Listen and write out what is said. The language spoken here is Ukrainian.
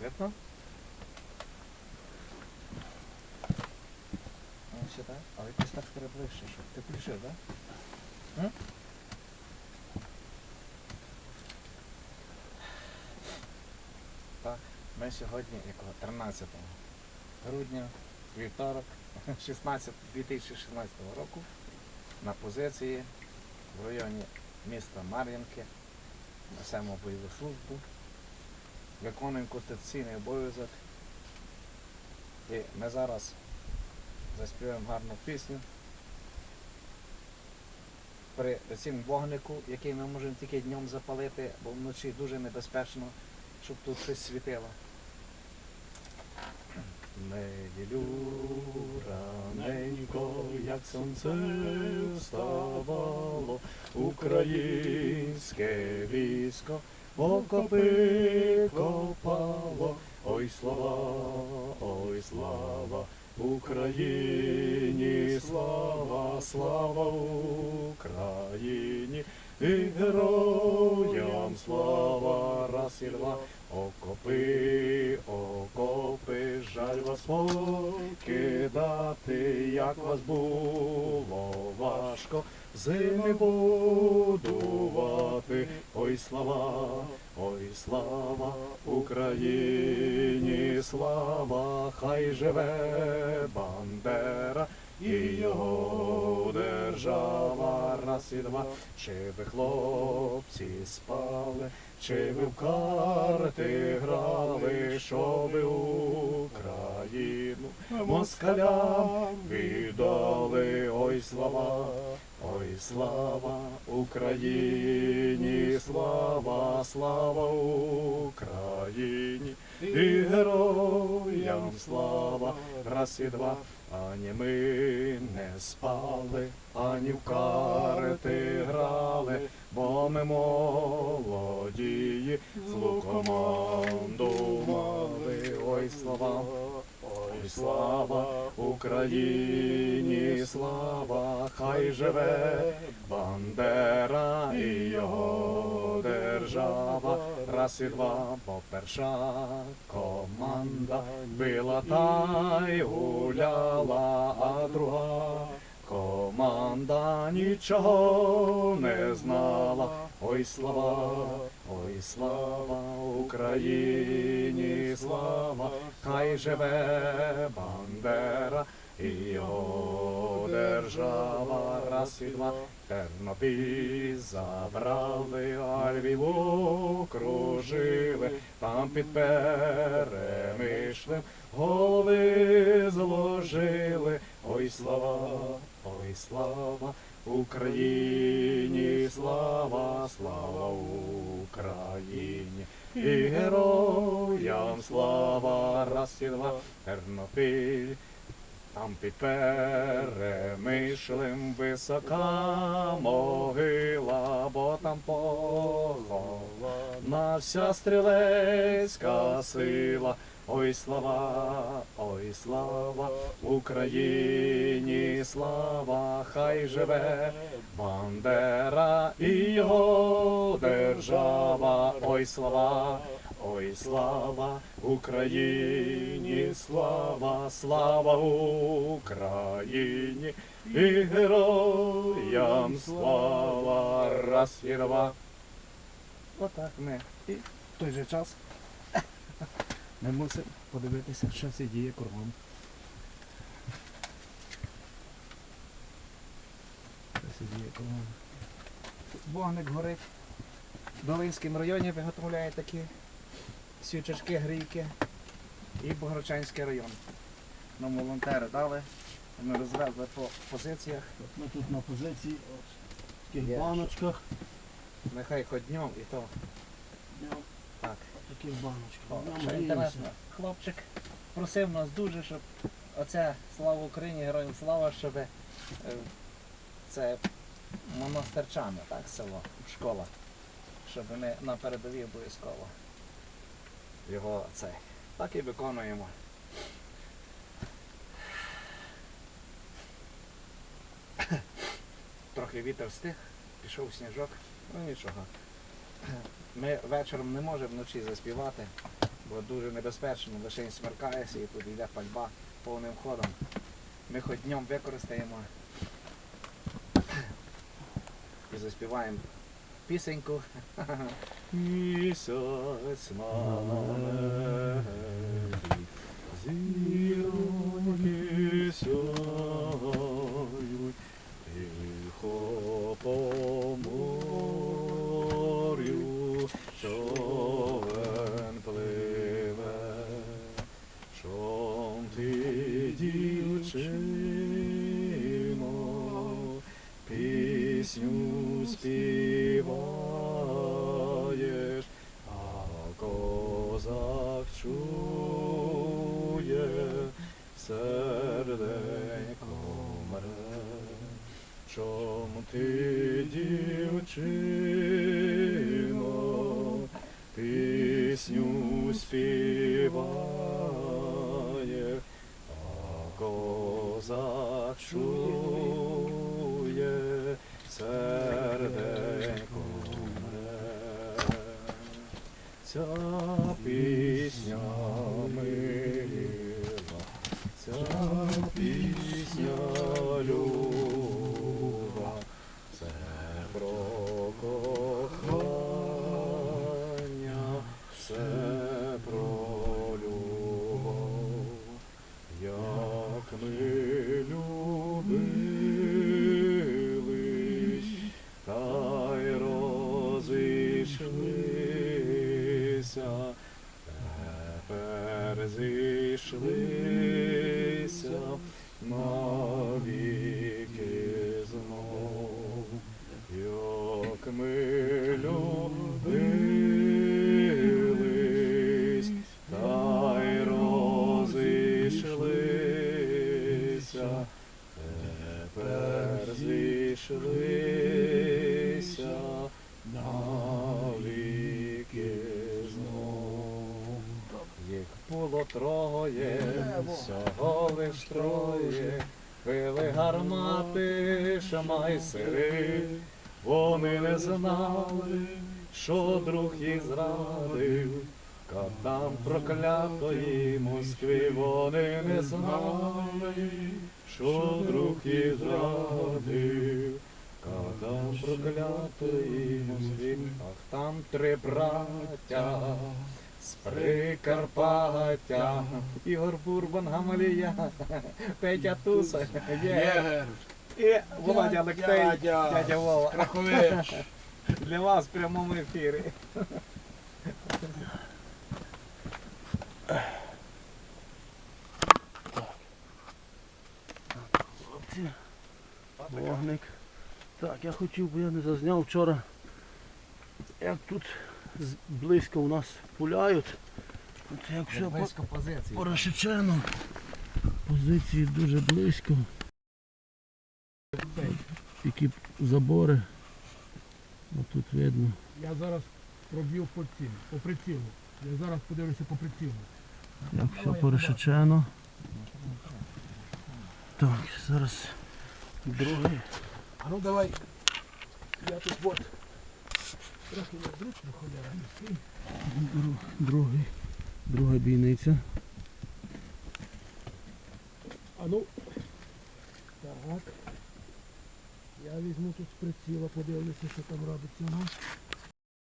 Видно? Ще так? Але якось так переближче, щоб ти включив, так? М? Так, ми сьогодні, якого 13 грудня, вівторок, 16, 2016 року на позиції в районі міста Мар'їнки несемо бойову службу, виконуємо конституційний обов'язок. І ми зараз заспіваємо гарну пісню при цьому вогнику, який ми можемо тільки днем запалити, бо вночі дуже небезпечно, щоб тут щось світило. Неділю раненько, як сонце вставало, українське військо окопи копало, ой слава, ой слава, Україні. Слава, слава Україні. І героям слава, раз і два. Окопи, окопи, жаль вас покидати, як вас було важко зими будувати. Ой слава, ой слава Україні, слава, хай живе Бандера і його держава, раз і два. Чи ви хлопці спали, чи ви в карти грали, що ви Україну москалям віддали, ой слава, ой слава Україні, слава, слава Україні і героям слава, раз і два. Ані ми не спали, ані в карти грали, бо ми молоді, злу команду мали, ой слава, ой слава Україні, слава, хай живе Бандера і його держава, раз і два, бо перша била та й гуляла, а друга команда нічого не знала. Ой слава, ой слава Україні, слава, хай живе Бандера і його держава, раз і два. Тернопіль забрали, а Львів окружили, там під перемишлем голови зложили. Ой слава, ой слава Україні, слава, слава Україні. І героям слава, раз і два, Тернопіль. Там під перемишлем висока могила, бо там похована вся стрілецька сила. Ой слава, ой слава Україні, слава, хай живе Бандера і його держава. Ой слава, ой слава Україні, слава, слава Україні і героям слава. Раз і два. Отак ми. І в той же час ми мусимо подивитися, що це діє кругом. Це діє кругом. Вогник горить. В Долинському районі виготовляє такі свічечки, грійки. І Богородчанський район. Нам волонтери дали. Ми розвезли по позиціях. Ми тут на позиції в таких баночках. Нехай хоч днем і то. Днем Так. таких баночках. Що інтересно, хлопчик просив нас дуже, щоб оце слава Україні, героям слава, щоб е, це монастирчани, так, село, школа. Щоб ми на передовій обов'язково його це. Так і виконуємо. Трохи вітер стих, пішов сніжок, ну нічого. Ми вечором не можемо вночі заспівати, бо дуже небезпечно, лише смеркаєшся і тут йде пальба повним ходом. Ми хоч днем використаємо і заспіваємо пісеньку. Місяць на небі, зіроньки сяють, тихо по морю човен пливе. Чом ти, дівчино, пісню співаєш, Чом ти, дівчино, пісню співає, а козак чує, серденько мре. Ця пісня мила, ця пісня кохання, все про любов, як ми любились, та й розійшлися, тепер зійшлися навіки як ми любились, та й розійшлися, тепер зійшлися навіки знов. Їх було троє, всього лиш троє, пили гармати, шамайсери, вони не знали, що друг їх зрадив, катам проклятої Москви, вони не знали, що друг їх зрадив. Катам проклятої Москви, ах там три браття, з Прикарпаття, Ігор Бурбан Гамалія, Петя Туса, є, і Володя Лектей, Дядя. дядя Вова. Крахович. Для вас в прямому ефірі. Хлопці, вогник. Так, я хотів, бо я не зазняв вчора, як тут близько у нас пуляють. От як все по, позиції. по Решечену. Позиції дуже близько. Які забори. От тут видно. Я зараз проб'ю по цілі, по прицілу. Я зараз подивлюся по прицілу. Як все порешечено. Так, зараз другий. А ну давай. Я тут от. Трохи незручно холера. міський. Другий. Друга бійниця. А ну. Так. Я візьму тут з приціла, подивлюся, що там робиться. Ну.